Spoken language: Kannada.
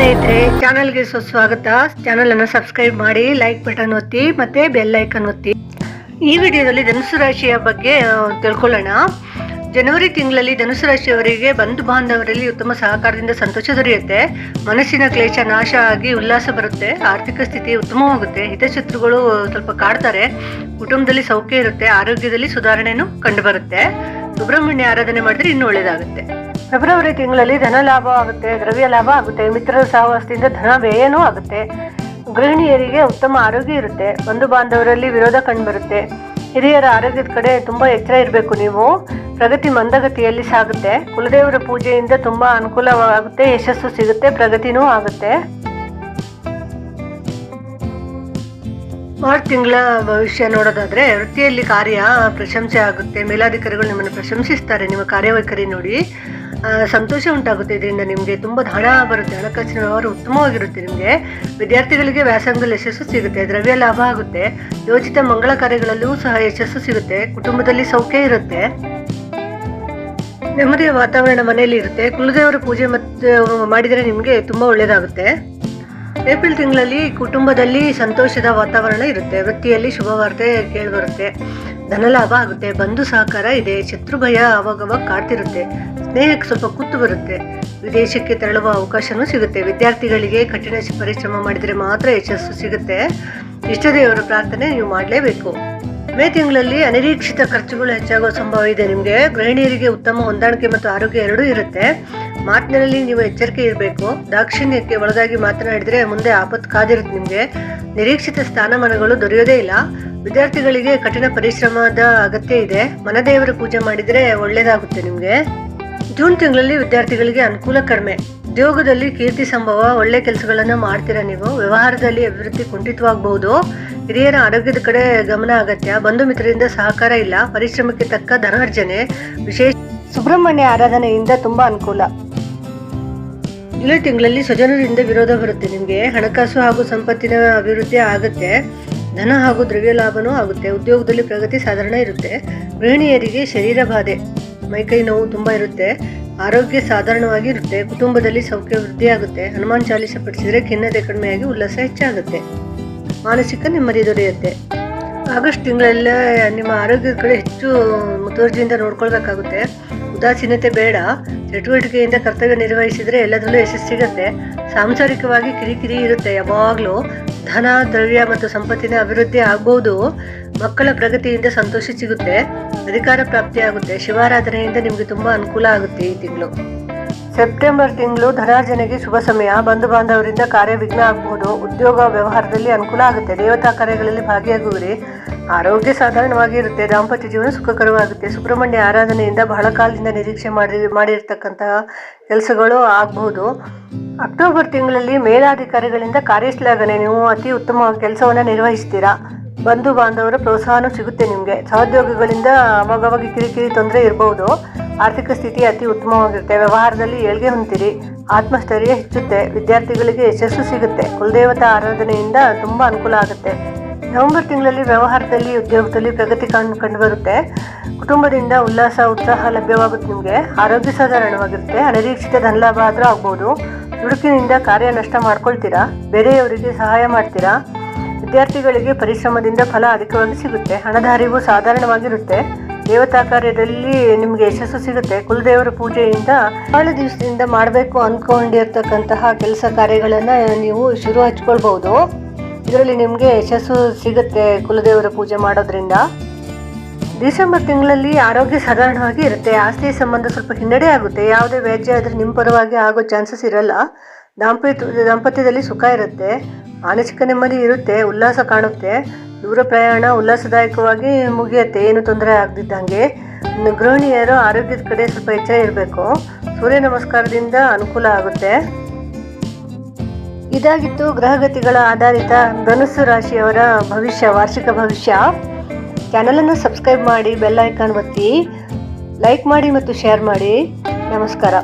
ಸ್ನೇಹಿತರೆ, ಚಾನಲ್ಗೆ ಸುಸ್ವಾಗತ. ಚಾನಲ್ ಅನ್ನು ಸಬ್ಸ್ಕ್ರೈಬ್ ಮಾಡಿ ಲೈಕ್ ಬಟನ್ ಒತ್ತಿ, ಮತ್ತೆ ಬೆಲ್ ಐಕನ್ ಒತ್ತಿ. ಈ ವಿಡಿಯೋದಲ್ಲಿ ಧನುಸು ರಾಶಿಯ ಬಗ್ಗೆ ತಿಳ್ಕೊಳ್ಳೋಣ. ಜನವರಿ ತಿಂಗಳಲ್ಲಿ ಧನುಸು ರಾಶಿಯವರಿಗೆ ಬಂಧು ಬಾಂಧವರಲ್ಲಿ ಉತ್ತಮ ಸಹಕಾರದಿಂದ ಸಂತೋಷ ದೊರೆಯುತ್ತೆ. ಮನಸ್ಸಿನ ಕ್ಲೇಶ ನಾಶ ಆಗಿ ಉಲ್ಲಾಸ ಬರುತ್ತೆ. ಆರ್ಥಿಕ ಸ್ಥಿತಿ ಉತ್ತಮವಾಗುತ್ತೆ. ಹಿತಶತ್ರುಗಳು ಸ್ವಲ್ಪ ಕಾಡ್ತಾರೆ. ಕುಟುಂಬದಲ್ಲಿ ಸೌಖ್ಯ ಇರುತ್ತೆ. ಆರೋಗ್ಯದಲ್ಲಿ ಸುಧಾರಣೆನೂ ಕಂಡುಬರುತ್ತೆ. ಸುಬ್ರಹ್ಮಣ್ಯ ಆರಾಧನೆ ಮಾಡಿದ್ರೆ ಇನ್ನೂ ಒಳ್ಳೆಯದಾಗುತ್ತೆ ಫೆಬ್ರವರಿ ತಿಂಗಳಲ್ಲಿ ಧನ ಲಾಭ ಆಗುತ್ತೆ, ದ್ರವ್ಯ ಲಾಭ ಆಗುತ್ತೆ ಮಿತ್ರರ ಸಹವಾಸದಿಂದ ಧನ ವ್ಯಯನೂ ಆಗುತ್ತೆ. ಗೃಹಿಣಿಯರಿಗೆ ಉತ್ತಮ ಆರೋಗ್ಯ ಇರುತ್ತೆ, ಬಂಧು ಬಾಂಧವರಲ್ಲಿ ವಿರೋಧ ಕಂಡುಬರುತ್ತೆ. ಹಿರಿಯರ ಆರೋಗ್ಯದ ಕಡೆ ತುಂಬ ಎಚ್ಚರ ಇರಬೇಕು ನೀವು. ಪ್ರಗತಿ ಮಂದಗತಿಯಲ್ಲಿ ಸಾಗುತ್ತೆ. ಕುಲದೇವರ ಪೂಜೆಯಿಂದ ತುಂಬ ಅನುಕೂಲವಾಗುತ್ತೆ, ಯಶಸ್ಸು ಸಿಗುತ್ತೆ, ಪ್ರಗತಿನೂ ಆಗುತ್ತೆ. ಮಾರ್ಚ್ ತಿಂಗಳ ಭವಿಷ್ಯ ನೋಡೋದಾದ್ರೆ, ವೃತ್ತಿಯಲ್ಲಿ ಕಾರ್ಯ ಪ್ರಶಂಸೆ ಆಗುತ್ತೆ. ಮೇಲಾಧಿಕಾರಿಗಳು ನಿಮ್ಮನ್ನು ಪ್ರಶಂಸಿಸ್ತಾರೆ, ನಿಮ್ಮ ಕಾರ್ಯವೈಖರಿ ನೋಡಿ. ಸಂತೋಷ ಉಂಟಾಗುತ್ತೆ. ಇದರಿಂದ ನಿಮಗೆ ತುಂಬ ಹಣ ಬರುತ್ತೆ. ಹಣಕಾಸಿನ ವ್ಯವಹಾರ ಉತ್ತಮವಾಗಿರುತ್ತೆ ನಿಮಗೆ. ವಿದ್ಯಾರ್ಥಿಗಳಿಗೆ ವ್ಯಾಸಂಗದಲ್ಲಿ ಯಶಸ್ಸು ಸಿಗುತ್ತೆ. ದ್ರವ್ಯ ಲಾಭ ಆಗುತ್ತೆ. ಯೋಚಿತ ಮಂಗಳ ಕಾರ್ಯಗಳಲ್ಲೂ ಸಹ ಯಶಸ್ಸು ಸಿಗುತ್ತೆ. ಕುಟುಂಬದಲ್ಲಿ ಸೌಖ್ಯ ಇರುತ್ತೆ. ನೆಮ್ಮದಿಯ ವಾತಾವರಣ ಮನೆಯಲ್ಲಿ ಇರುತ್ತೆ. ಕುಲದೇವರ ಪೂಜೆ ಮತ್ತು ಮಾಡಿದರೆ ನಿಮಗೆ ತುಂಬ ಒಳ್ಳೆಯದಾಗುತ್ತೆ ಏಪ್ರಿಲ್ ತಿಂಗಳಲ್ಲಿ ಕುಟುಂಬದಲ್ಲಿ ಸಂತೋಷದ ವಾತಾವರಣ ಇರುತ್ತೆ. ವೃತ್ತಿಯಲ್ಲಿ ಶುಭವಾರ್ತೆ ಕೇಳಿ ಕೇಳಿಬರುತ್ತೆ. ಧನಲಾಭ ಆಗುತ್ತೆ. ಬಂಧು ಸಹಕಾರ ಇದೆ. ಶತ್ರು ಭಯ ಅವಾಗವಾಗ ಕಾಡ್ತಿರುತ್ತೆ. ಸ್ನೇಹಕ್ಕೆ ಸ್ವಲ್ಪ ಕುತ್ತು ಬರುತ್ತೆ. ವಿದೇಶಕ್ಕೆ ತೆರಳುವ ಅವಕಾಶನೂ ಸಿಗುತ್ತೆ. ವಿದ್ಯಾರ್ಥಿಗಳಿಗೆ ಕಠಿಣ ಪರಿಶ್ರಮ ಮಾಡಿದರೆ ಮಾತ್ರ ಯಶಸ್ಸು ಸಿಗುತ್ತೆ. ಇಷ್ಟದೇವರ ಪ್ರಾರ್ಥನೆ ನೀವು ಮಾಡಲೇಬೇಕು. ಮೇ ತಿಂಗಳಲ್ಲಿ ಅನಿರೀಕ್ಷಿತ ಖರ್ಚುಗಳು ಹೆಚ್ಚಾಗುವ ಸಂಭವ ಇದೆ ನಿಮಗೆ. ಗೃಹಿಣಿಯರಿಗೆ ಉತ್ತಮ ಹೊಂದಾಣಿಕೆ ಮತ್ತು ಆರೋಗ್ಯ ಎರಡೂ ಇರುತ್ತೆ. ಮಾತಿನಲ್ಲಿ ನೀವು ಎಚ್ಚರಿಕೆ ಇರಬೇಕು. ದಾಕ್ಷಿಣ್ಯಕ್ಕೆ ಒಳಗಾಗಿ ಮಾತನಾಡಿದರೆ ಮುಂದೆ ಆಪತ್ತು ಕಾದಿರುತ್ತೆ ನಿಮಗೆ. ನಿರೀಕ್ಷಿತ ಸ್ಥಾನಮಾನಗಳು ದೊರೆಯೋದೇ ಇಲ್ಲ. ವಿದ್ಯಾರ್ಥಿಗಳಿಗೆ ಕಠಿಣ ಪರಿಶ್ರಮದ ಅಗತ್ಯ ಇದೆ. ಮನದೇವರ ಪೂಜೆ ಮಾಡಿದರೆ ಒಳ್ಳೆಯದಾಗುತ್ತೆ ನಿಮಗೆ. ಜೂನ್ ತಿಂಗಳಲ್ಲಿ ವಿದ್ಯಾರ್ಥಿಗಳಿಗೆ ಅನುಕೂಲ ಕಡಿಮೆ. ಉದ್ಯೋಗದಲ್ಲಿ ಕೀರ್ತಿ ಸಂಭವ, ಒಳ್ಳೆ ಕೆಲಸಗಳನ್ನು ಮಾಡ್ತೀರಾ ನೀವು? ವ್ಯವಹಾರದಲ್ಲಿ ಅಭಿವೃದ್ಧಿ ಕುಂಠಿತವಾಗಬಹುದು. ಹಿರಿಯರ ಆರೋಗ್ಯದ ಕಡೆ ಗಮನ ಅಗತ್ಯ. ಬಂಧು ಮಿತ್ರರಿಂದ ಸಹಕಾರ ಇಲ್ಲ. ಪರಿಶ್ರಮಕ್ಕೆ ತಕ್ಕ ಧನಾರ್ಜನೆ. ವಿಶೇಷ ಸುಬ್ರಹ್ಮಣ್ಯ ಆರಾಧನೆಯಿಂದ ತುಂಬಾ ಅನುಕೂಲ. ಜುಲೈ ತಿಂಗಳಲ್ಲಿ ಸ್ವಜನರಿಂದ ವಿರೋಧ ಬರುತ್ತೆ. ನಿಮಗೆ ಹಣಕಾಸು ಹಾಗೂ ಸಂಪತ್ತಿನ ಅಭಿವೃದ್ಧಿ ಆಗುತ್ತೆ. ಧನ ಹಾಗೂ ದ್ರವ್ಯ ಲಾಭನೂ ಆಗುತ್ತೆ. ಉದ್ಯೋಗದಲ್ಲಿ ಪ್ರಗತಿ ಸಾಧಾರಣ ಇರುತ್ತೆ. ಗೃಹಿಣಿಯರಿಗೆ ಶರೀರ ಬಾಧೆ ಮೈಕೈ ನೋವು ತುಂಬ ಇರುತ್ತೆ. ಆರೋಗ್ಯ ಸಾಧಾರಣವಾಗಿ ಇರುತ್ತೆ. ಕುಟುಂಬದಲ್ಲಿ ಸೌಖ್ಯ ವೃದ್ಧಿ ಆಗುತ್ತೆ. ಹನುಮಾನ್ ಚಾಲಿಸ ಪಡಿಸಿದರೆ ಖಿನ್ನತೆ ಕಡಿಮೆಯಾಗಿ ಉಲ್ಲಾಸ ಹೆಚ್ಚಾಗುತ್ತೆ. ಮಾನಸಿಕ ನೆಮ್ಮದಿ ದೊರೆಯುತ್ತೆ. ಆಗಸ್ಟ್ ತಿಂಗಳಲ್ಲೇ ನಿಮ್ಮ ಆರೋಗ್ಯದ ಕಡೆ ಹೆಚ್ಚು ಮುತುವರ್ಜಿಯಿಂದ ನೋಡ್ಕೊಳ್ಬೇಕಾಗುತ್ತೆ. ಉದಾಸೀನತೆ ಬೇಡ. ಚಟುವಟಿಕೆಯಿಂದ ಕರ್ತವ್ಯ ನಿರ್ವಹಿಸಿದರೆ ಎಲ್ಲದರಲ್ಲೂ ಯಶಸ್ಸು ಸಿಗುತ್ತೆ. ಸಾಂಸಾರಿಕವಾಗಿ ಕಿರಿಕಿರಿ ಇರುತ್ತೆ ಯಾವಾಗಲೂ. ಧನ, ದ್ರವ್ಯ ಮತ್ತು ಸಂಪತ್ತಿನ ಅಭಿವೃದ್ಧಿ ಆಗ್ಬೋದು. ಮಕ್ಕಳ ಪ್ರಗತಿಯಿಂದ ಸಂತೋಷ ಸಿಗುತ್ತೆ. ಅಧಿಕಾರ ಪ್ರಾಪ್ತಿಯಾಗುತ್ತೆ ಶಿವಾರಾಧನೆಯಿಂದ ನಿಮಗೆ ತುಂಬ ಅನುಕೂಲ ಆಗುತ್ತೆ ಈ ತಿಂಗಳು. ಸೆಪ್ಟೆಂಬರ್ ತಿಂಗಳು ಧನಾರ್ಜನೆಗೆ ಶುಭ ಸಮಯ. ಬಂಧು ಬಾಂಧವರಿಂದ ಕಾರ್ಯವಿಘ್ನ ಆಗಬಹುದು ಉದ್ಯೋಗ ವ್ಯವಹಾರದಲ್ಲಿ ಅನುಕೂಲ ಆಗುತ್ತೆ. ದೇವತಾ ಕಾರ್ಯಗಳಲ್ಲಿ ಭಾಗಿಯಾಗುವಿರಿ. ಆರೋಗ್ಯ ಸಾಧಾರಣವಾಗಿ ಇರುತ್ತೆ, ದಾಂಪತ್ಯ ಜೀವನ ಸುಖಕರವಾಗುತ್ತೆ. ಸುಬ್ರಹ್ಮಣ್ಯ ಆರಾಧನೆಯಿಂದ ಬಹಳ ಕಾಲದಿಂದ ನಿರೀಕ್ಷೆ ಮಾಡಿ ಮಾಡಿರ್ತಕ್ಕಂತಹ ಕೆಲಸಗಳು ಆಗಬಹುದು ಅಕ್ಟೋಬರ್ ತಿಂಗಳಲ್ಲಿ ಮೇಲಾಧಿಕಾರಿಗಳಿಂದ ಕಾರ್ಯಶ್ಲಾಘನೆ. ನೀವು ಅತಿ ಉತ್ತಮ ಕೆಲಸವನ್ನು ನಿರ್ವಹಿಸ್ತೀರಾ? ಬಂಧು ಬಾಂಧವರ ಪ್ರೋತ್ಸಾಹನೂ ಸಿಗುತ್ತೆ ನಿಮಗೆ. ಸಹೋದ್ಯೋಗಿಗಳಿಂದ ಅವಾಗವಾಗ ಕಿರಿಕಿರಿ ತೊಂದರೆ ಇರಬಹುದು ಆರ್ಥಿಕ ಸ್ಥಿತಿ ಅತಿ ಉತ್ತಮವಾಗಿರುತ್ತೆ. ವ್ಯವಹಾರದಲ್ಲಿ ಏಳ್ಗೆ ಹೊಂತೀರಿ ಆತ್ಮಸ್ಥೈರ್ಯ ಹೆಚ್ಚುತ್ತೆ. ವಿದ್ಯಾರ್ಥಿಗಳಿಗೆ ಯಶಸ್ಸು ಸಿಗುತ್ತೆ. ಕುಲದೇವತಾ ಆರಾಧನೆಯಿಂದ ತುಂಬ ಅನುಕೂಲ ಆಗುತ್ತೆ. ನವೆಂಬರ್ ತಿಂಗಳಲ್ಲಿ ವ್ಯವಹಾರದಲ್ಲಿ, ಉದ್ಯೋಗದಲ್ಲಿ ಪ್ರಗತಿ ಕಂಡು, ಕಂಡುಬರುತ್ತೆ. ಕುಟುಂಬದಿಂದ ಉಲ್ಲಾಸ, ಉತ್ಸಾಹ ಲಭ್ಯವಾಗುತ್ತೆ ನಿಮಗೆ. ಆರೋಗ್ಯ ಸಾಧಾರಣವಾಗಿರುತ್ತೆ. ಅನಿರೀಕ್ಷಿತ ಧನಲಾಭ ಆದರೂ ಆಗ್ಬೋದು. ದುಡುಕಿನಿಂದ ಕಾರ್ಯ ನಷ್ಟ ಮಾಡ್ಕೊಳ್ತೀರಾ? ಬೇರೆಯವರಿಗೆ ಸಹಾಯ ಮಾಡ್ತೀರಾ? ವಿದ್ಯಾರ್ಥಿಗಳಿಗೆ ಪರಿಶ್ರಮದಿಂದ ಫಲ ಅಧಿಕವಾಗಿ ಸಿಗುತ್ತೆ. ಹಣದ ಹರಿವು ಸಾಧಾರಣವಾಗಿರುತ್ತೆ. ದೇವತಾ ಕಾರ್ಯದಲ್ಲಿ ನಿಮಗೆ ಯಶಸ್ಸು ಸಿಗುತ್ತೆ. ಕುಲದೇವರ ಪೂಜೆಯಿಂದ ಬಹಳ ದಿವಸದಿಂದ ಮಾಡಬೇಕು ಅಂದ್ಕೊಂಡಿರ್ತಕ್ಕಂತಹ ಕೆಲಸ ಕಾರ್ಯಗಳನ್ನು ನೀವು ಶುರು ಹಚ್ಕೊಳ್ಬಹುದು ಇದರಲ್ಲಿ ನಿಮಗೆ ಯಶಸ್ಸು ಸಿಗುತ್ತೆ ಕುಲದೇವರ ಪೂಜೆ ಮಾಡೋದ್ರಿಂದ. ಡಿಸೆಂಬರ್ ತಿಂಗಳಲ್ಲಿ ಆರೋಗ್ಯ ಸಾಧಾರಣವಾಗಿ ಇರುತ್ತೆ. ಆಸ್ತಿ ಸಂಬಂಧ ಸ್ವಲ್ಪ ಹಿನ್ನಡೆ ಆಗುತ್ತೆ. ಯಾವುದೇ ವ್ಯಾಜ್ಯ ಆದರೆ ನಿಮ್ಮ ಪರವಾಗಿ ಆಗೋ ಚಾನ್ಸಸ್ ಇರಲ್ಲ. ದಾಂಪತ್ಯ, ದಾಂಪತ್ಯದಲ್ಲಿ ಸುಖ ಇರುತ್ತೆ. ಮಾನಸಿಕ ನೆಮ್ಮದಿ ಇರುತ್ತೆ. ಉಲ್ಲಾಸ ಕಾಣುತ್ತೆ. ದೂರ ಪ್ರಯಾಣ ಉಲ್ಲಾಸದಾಯಕವಾಗಿ ಮುಗಿಯುತ್ತೆ. ಏನು ತೊಂದರೆ ಆಗದಿದ್ದಂಗೆ. ಗೃಹಿಣಿಯರು ಆರೋಗ್ಯದ ಕಡೆ ಸ್ವಲ್ಪ ಎಚ್ಚರ ಇರಬೇಕು. ಸೂರ್ಯ ನಮಸ್ಕಾರದಿಂದ ಅನುಕೂಲ ಆಗುತ್ತೆ. ಇದಾಗಿತ್ತು ಗ್ರಹಗತಿಗಳ ಆಧಾರಿತ ಧನುಸ್ಸು ರಾಶಿಯವರ ಭವಿಷ್ಯ, ವಾರ್ಷಿಕ ಭವಿಷ್ಯ. ಚಾನಲನ್ನು ಸಬ್ಸ್ಕ್ರೈಬ್ ಮಾಡಿ ಬೆಲ್ ಐಕಾನ್ ಒತ್ತಿ ಲೈಕ್ ಮಾಡಿ ಮತ್ತು ಶೇರ್ ಮಾಡಿ. ನಮಸ್ಕಾರ.